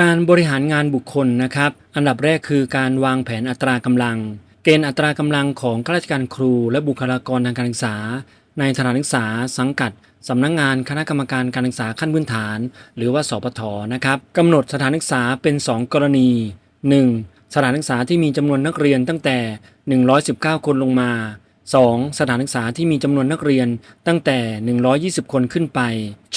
การบริหารงานบุคคลนะครับ อันดับแรกคือการวางแผนอัตรากำลัง เกณฑ์อัตรากำลังของข้าราชการครู และบุคลากรทางการศึกษา ในสถานศึกษา สังกัดสำนักงงานคณะกรรมการการศึกษาขั้นพื้นฐาน หรือว่าสปทนะครับกำหนดสถานศึกษาเป็น 2 กรณี 1. สถานศึกษาที่มีจำนวนนักเรียนตั้งแต่ 119 คนลงมา 2. สถานศึกษาที่มีจำนวนนักเรียนตั้งแต่ 120 คนขึ้นไป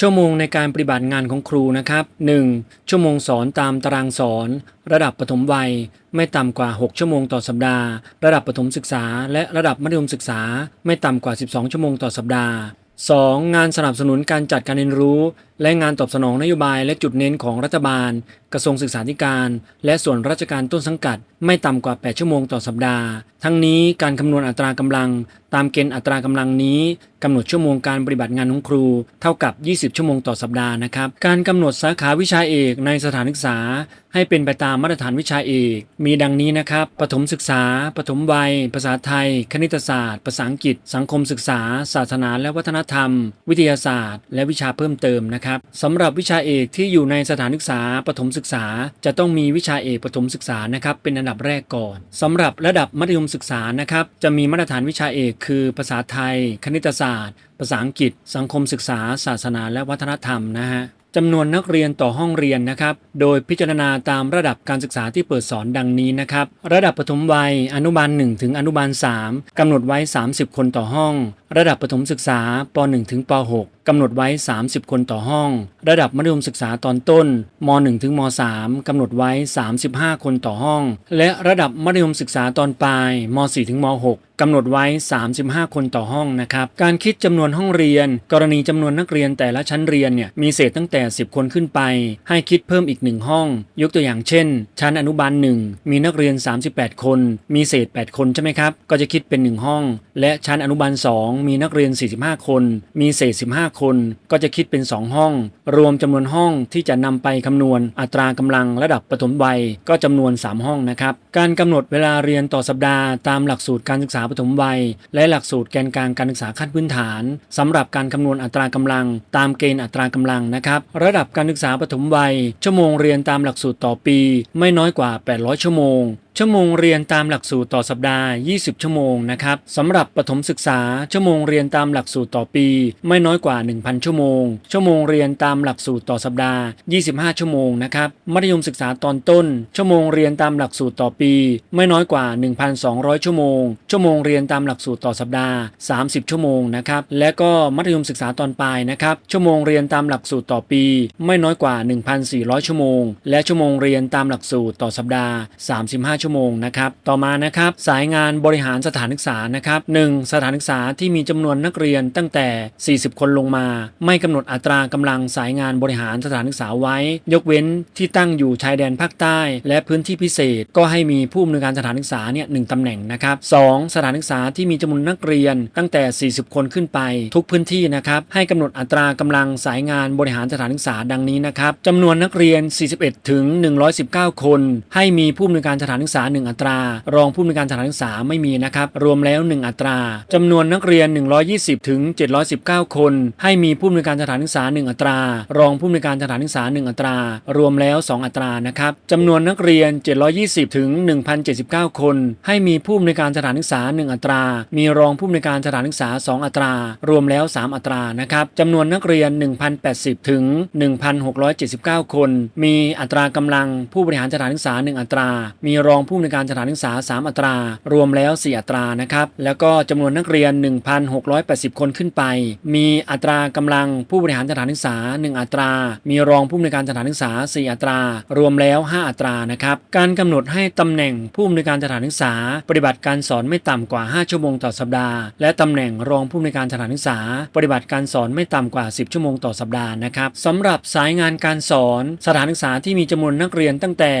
ชั่วโมงในการปฏิบัติงานของครูนะครับ 1. ชั่วโมงสอนตามตารางสอน ระดับปฐมวัย ไม่ต่ำกว่า 6 ชั่วโมงต่อสัปดาห์ ระดับประถมศึกษา และระดับมัธยมศึกษา ไม่ต่ำกว่า 12 ชั่วโมงต่อสัปดาห์ 2. งานสนับสนุนการจัดการเรียนรู้ และงานตอบสนองนโยบายและจุดเน้นของรัฐบาล กระทรวงศึกษาธิการ และส่วนราชการต้นสังกัด ไม่ต่ำกว่า 8 ชั่วโมงต่อสัปดาห์ ทั้งนี้การคำนวณอัตรากำลัง ตามเกณฑ์อัตรากำลังนี้กำหนดชั่วโมงการปฏิบัติงานของครู เท่ากับ 20 ชั่วโมงต่อสัปดาห์นะครับ การกำหนดสาขาวิชาเอกในสถานศึกษา ให้เป็นไปตามมาตรฐานวิชาเอก มีดังนี้นะครับปฐมศึกษาปฐมวัย ภาษาไทย คณิตศาสตร์ ภาษาอังกฤษ สังคมศึกษา ศาสนาและวัฒนธรรม วิทยาศาสตร์ และวิชาเพิ่มเติมนะครับสำหรับวิชาเอกที่อยู่ในสถานศึกษาปฐมศึกษา จะต้องมีวิชาเอกปฐมศึกษานะครับเป็นอันดับแรกก่อนสำหรับระดับมัธยมศึกษานะครับจะมีมาตรฐานวิชาเอกคือภาษาไทย คณิตศาสตร์ ภาษาอังกฤษ สังคมศึกษา ศาสนา และวัฒนธรรมนะฮะจำนวนนักเรียนต่อห้องเรียนนะครับ โดยพิจารณาตามระดับการศึกษาที่เปิดสอนดังนี้นะครับ ระดับปฐมวัย อนุบาล 1 ถึงอนุบาล 3กำหนดไว้ 30 คนต่อห้อง ระดับประถมศึกษาป .1 ถึงป .6 กำหนดไว้ 30 คนต่อห้อง ระดับมัธยมศึกษาตอนต้นม .1 ถึงม .3 กำหนดไว้ 35 คนต่อห้อง และระดับมัธยมศึกษาตอนปลายม .4 ถึงม .6 กำหนดไว้ 35 คนต่อห้องนะครับ การคิดจำนวนห้องเรียน กรณีจำนวนนักเรียนแต่ละชั้นเรียนเนี่ยมีเศษตั้งแต่ 10 คนขึ้นไป ให้คิดเพิ่มอีก 1 ห้อง ยกตัวอย่างเช่น ชั้นอนุบาล1มีนักเรียน 38 คน มีเศษ 8 คนใช่ไหมครับ ก็จะคิดเป็น 1 ห้อง และชั้นอนุบาล 2 มีนักเรียน 45 คน มีเศษ 15คนก็จะคิดเป็น 2 ห้อง รวมจำนวนห้องที่จะนำไปคำนวณอัตรากำลังระดับปฐมวัยก็จำนวน 3 ห้องนะครับ การกำหนดเวลาเรียนต่อสัปดาห์ตามหลักสูตรการศึกษาปฐมวัย และหลักสูตรแกนกลางการศึกษาขั้นพื้นฐานสำหรับการคำนวณอัตรากำลัง ตามเกณฑ์อัตรากำลังนะครับระดับการศึกษาปฐมวัย ชั่วโมงเรียนตามหลักสูตรต่อปี ไม่น้อยกว่า 800 ชั่วโมง ชั่วโมงเรียนตามหลักสูตรต่อสัปดาห์ 20 ชั่วโมงนะครับสำหรับประถมศึกษา ชั่วโมงเรียนตามหลักสูตรต่อปี ไม่น้อยกว่า 1,000 ชั่วโมง ชั่วโมงเรียนตามหลักสูตรต่อสัปดาห์ 25 ชั่วโมงนะครับ มัธยมศึกษาตอนต้น ชั่วโมงเรียนตามหลักสูตรต่อปี ไม่น้อยกว่า 1,200 ชั่วโมง ชั่วโมงเรียนตามหลักสูตรต่อสัปดาห์ 30 ชั่วโมงนะครับ และก็มัธยมศึกษาตอนปลายนะครับ ชั่วโมงเรียนตามหลักสูตรต่อปี ไม่น้อยกว่า 1,400 ชั่วโมง และชั่วโมงเรียนตามหลักสูตรต่อสัปดาห์ 35 ชั่วโมงนะครับต่อมานะครับสายงานบริหารสถานศึกษานะครับ 1. สถานศึกษาที่มีจำนวนนักเรียนตั้งแต่ 40 คนลงมา ไม่กำหนดอัตรากำลังสายงานบริหารสถานศึกษาไว้ ยกเว้นที่ตั้งอยู่ชายแดนภาคใต้ และพื้นที่พิเศษ ก็ให้มีผู้อำนวยการสถานศึกษาเนี่ยหนึ่งตำแหน่งนะครับ 2. สถานศึกษาที่มีจำนวนนักเรียนตั้งแต่ 40 คนขึ้นไป ทุกพื้นที่นะครับให้กำหนดอัตรากำลังสายงานบริหารสถานศึกษาดังนี้นะครับจำนวนนักเรียน 41 ถึง 119 คน ให้มีผู้อำนวยการสถานศึกษา1 อัตรา รองผู้อำนวยการสถานศึกษาไม่มีนะครับ รวมแล้ว 1 อัตราจำนวนนักเรียน 120ถึง719 คน ให้มีผู้อำนวยการสถานศึกษา 1 อัตรา รองผู้อำนวยการสถานศึกษา 1 อัตรา รวมแล้ว 2 อัตรานะครับจำนวนนักเรียน 720ถึง1,079 คน ให้มีผู้อำนวยการสถานศึกษา 1 อัตรา มีรองผู้อำนวยการสถานศึกษา 2 อัตรา รวมแล้ว 3 อัตรานะครับจำนวนนักเรียน 1,080ถึง1,679 คน มีอัตรากำลังผู้บริหารสถานศึกษา 1 อัตรา มีรองผู้อำนวยการสถานศึกษา 3 อัตรา รวมแล้ว 4 อัตรานะครับ แล้วก็จำนวนนักเรียน 1,680 คนขึ้นไป มีอัตรากำลังผู้บริหารสถานศึกษา 1 อัตรา มีรองผู้อำนวยการสถานศึกษา 4 อัตรา รวมแล้ว 5 อัตรานะครับ การกำหนดให้ตำแหน่งผู้อำนวยการสถานศึกษา ปฏิบัติการสอนไม่ต่ำกว่า 5 ชั่วโมงต่อสัปดาห์ และตำแหน่งรองผู้อำนวยการสถานศึกษา ปฏิบัติการสอนไม่ต่ำกว่า 10 ชั่วโมงต่อสัปดาห์นะครับสำหรับสายงานการสอน สถานศึกษาที่มีจำนวนนักเรียนตั้งแต่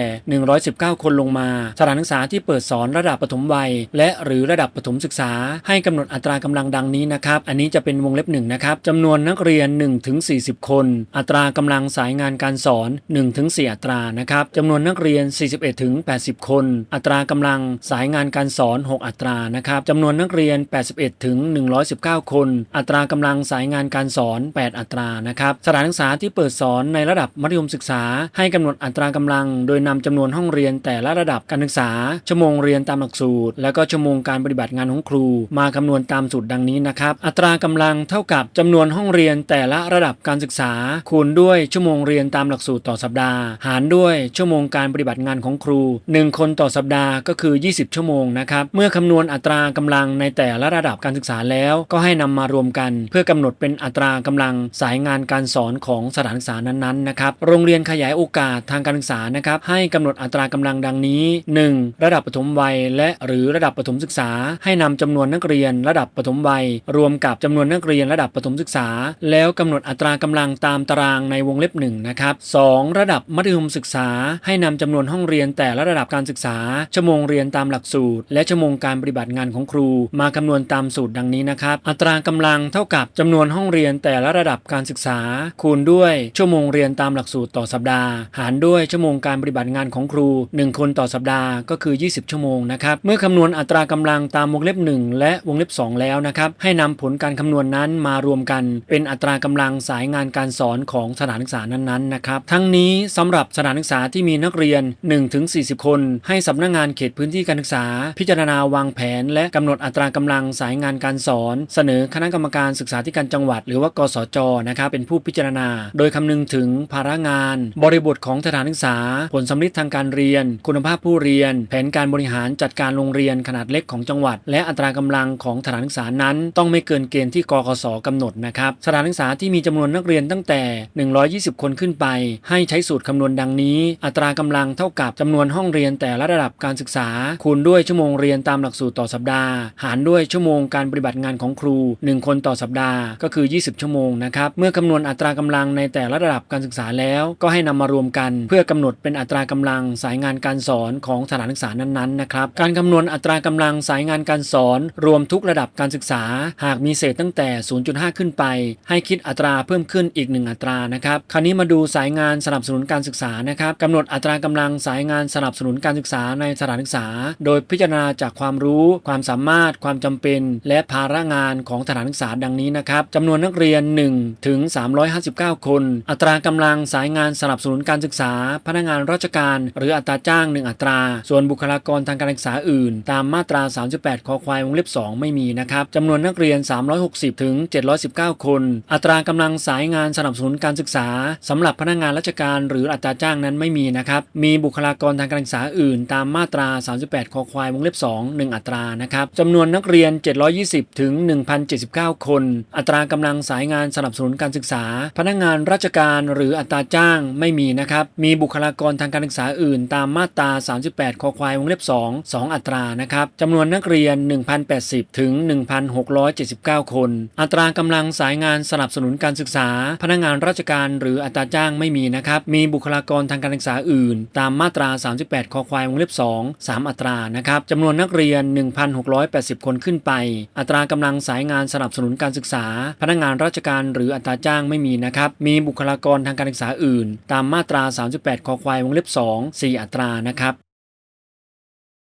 119 คนลงมาสถานศึกษาที่เปิดสอนระดับปฐมวัย และหรือระดับประถมศึกษา ให้กำหนดอัตรากำลังดังนี้นะครับ อันนี้จะเป็นวงเล็บหนึ่งนะครับจำนวนนักเรียน1ถึง40 คน อัตรากำลังสายงานการสอน1ถึง4อัตรานะครับจำนวนนักเรียน 41ถึง80 คน อัตรากำลังสายงานการสอน 6 อัตรานะครับจำนวนนักเรียน 81ถึง119 คน อัตรากำลังสายงานการสอน 8 อัตรานะครับสถานศึกษาที่เปิดสอนในระดับมัธยมศึกษา ให้กำหนดอัตรากำลัง โดยนำจำนวนห้องเรียนแต่ละระดับกันารศึกษา ชั่วโมงเรียนตามหลักสูตร และก็ชั่วโมงการปฏิบัติงานของครู มาคำนวณตามสูตรดังนี้นะครับ อัตรากำลังเท่ากับจำนวนห้องเรียนแต่ละระดับการศึกษา คูณด้วยชั่วโมงเรียนตามหลักสูตรต่อสัปดาห์ หารด้วยชั่วโมงการปฏิบัติงานของครู 1 คนต่อสัปดาห์ก็คือ 20 ชั่วโมงนะครับ เมื่อคำนวณอัตรากำลังในแต่ละระดับการศึกษาแล้ว ก็ให้นำมารวมกัน เพื่อกำหนดเป็นอัตรากำลังสายงานการสอนของสถานศึกษานั้นๆนะครับ โรงเรียนขยายโอกาสทางการศึกษานะครับ ให้กำหนดอัตรากำลังดังนี้ 1. ระดับปฐมวัย และหรือระดับประถมศึกษา ให้นำจำนวนนักเรียนระดับปฐมวัย รวมกับจำนวนนักเรียนระดับประถมศึกษา แล้วกำหนดอัตรากำลังตามตารางในวงเล็บหนึ่งนะครับ 2. ระดับมัธยมศึกษา ให้นำจำนวนห้องเรียนแต่ละระดับการศึกษา ชั่วโมงเรียนตามหลักสูตร และชั่วโมงการปฏิบัติงานของครู มาคำนวณตามสูตรดังนี้นะครับ อัตรากำลังเท่ากับจำนวนห้องเรียนแต่ละระดับการศึกษา คูณด้วยชั่วโมงเรียนตามหลักสูตรต่อสัปดาห์ หารด้วยชั่วโมงการปฏิบัติงานของครู 1 คนต่อสัปดาห์ก็คือ 20 ชั่วโมงนะครับ เมื่อคำนวณอัตรากำลังตามวงเล็บ 1 และวงเล็บ 2 แล้วนะครับ ให้นำผลการคำนวณนั้นมารวมกันเป็นอัตรากำลังสายงานการสอนของสถานศึกษานั้นๆนะครับ ทั้งนี้สำหรับสถานศึกษาที่มีนักเรียน 1-40 คน ให้สำนักงานเขตพื้นที่การศึกษา พิจารณาวางแผน และกำหนดอัตรากำลังสายงานการสอน เสนอคณะกรรมการศึกษาธิการจังหวัด หรือว่ากสจนะครับเป็นผู้พิจารณา โดยคำนึงถึงภาระงาน บริบทของสถานศึกษา ผลสำลิดทางการเรียน คุณภาพผู้เรียนแผนการบริหารจัดการโรงเรียนขนาดเล็กของจังหวัด และอัตรากำลังของสถานศึกษานั้น ต้องไม่เกินเกณฑ์ที่กกสกำหนดนะครับสถานศึกษาที่มีจำนวนนักเรียนตั้งแต่ 120 คนขึ้นไป ให้ใช้สูตรคำนวณดังนี้ อัตรากำลังเท่ากับจำนวนห้องเรียนแต่ละระดับการศึกษา คูณด้วยชั่วโมงเรียนตามหลักสูตรต่อสัปดาห์ หารด้วยชั่วโมงการปฏิบัติงานของครู 1 คนต่อสัปดาห์ก็คือ 20 ชั่วโมงนะครับเมื่อคำนวณอัตรากำลังในแต่ละระดับการศึกษาแล้ว ก็ให้นำมารวมกัน เพื่อกำหนดเป็นอัตรากำลังสายงานการสอนของสถานศึกษานั้นๆนะครับการคำนวณอัตรากำลังสายงานการสอนรวมทุกระดับการศึกษา หากมีเศษตั้งแต่ 0.5 ขึ้นไป ให้คิดอัตราเพิ่มขึ้นอีก 1 อัตรานะครับคราวนี้มาดูสายงานสนับสนุนการศึกษานะครับกำหนดอัตรากำลังสายงานสนับสนุนการศึกษาในสถานศึกษา โดยพิจารณาจากความรู้ ความสามารถ ความจำเป็น และภาระงานของสถานศึกษาดังนี้นะครับจำนวนนักเรียน1ถึง359 คน อัตรากำลังสายงานสนับสนุนการศึกษา พนักงานราชการ หรืออัตราจ้าง 1 อัตราส่วนบุคลากรทางการศึกษาอื่น ตามมาตรา 38 คอควายวงเล็บ 2 ไม่มีนะครับจำนวนนักเรียน 360 ถึง 719 คน อัตรากำลังสายงานสนับสนุนการศึกษาสำหรับพนักงานราชการหรืออัตราจ้างนั้นไม่มีนะครับมีบุคลากรทางการศึกษาอื่น ตามมาตรา 38 คอควายวงเล็บ 2 1 อัตรานะครับจำนวนนักเรียน 720 ถึง 1,079 คน อัตรากำลังสายงานสนับสนุนการศึกษา พนักงานราชการหรืออัตราจ้างไม่มีนะครับมีบุคลากรทางการศึกษาอื่น ตามมาตรา38 คอควายวงเล็บ 2 2 อัตรานะครับจำนวนนักเรียน 1,080 ถึง 1,679 คน อัตรากำลังสายงานสนับสนุนการศึกษา พนักงานราชการหรืออัตราจ้างไม่มีนะครับ มีบุคลากรทางการศึกษาอื่น ตามมาตรา 38 คอควายวงเล็บ 2 3 อัตรานะครับจำนวนนักเรียน 1,680 คนขึ้นไป อัตรากำลังสายงานสนับสนุนการศึกษา พนักงานราชการหรืออัตราจ้างไม่มีนะครับ มีบุคลากรทางการศึกษาอื่น ตามมาตรา 38 คอควายวงเล็บ 2 4 อัตรานะครับ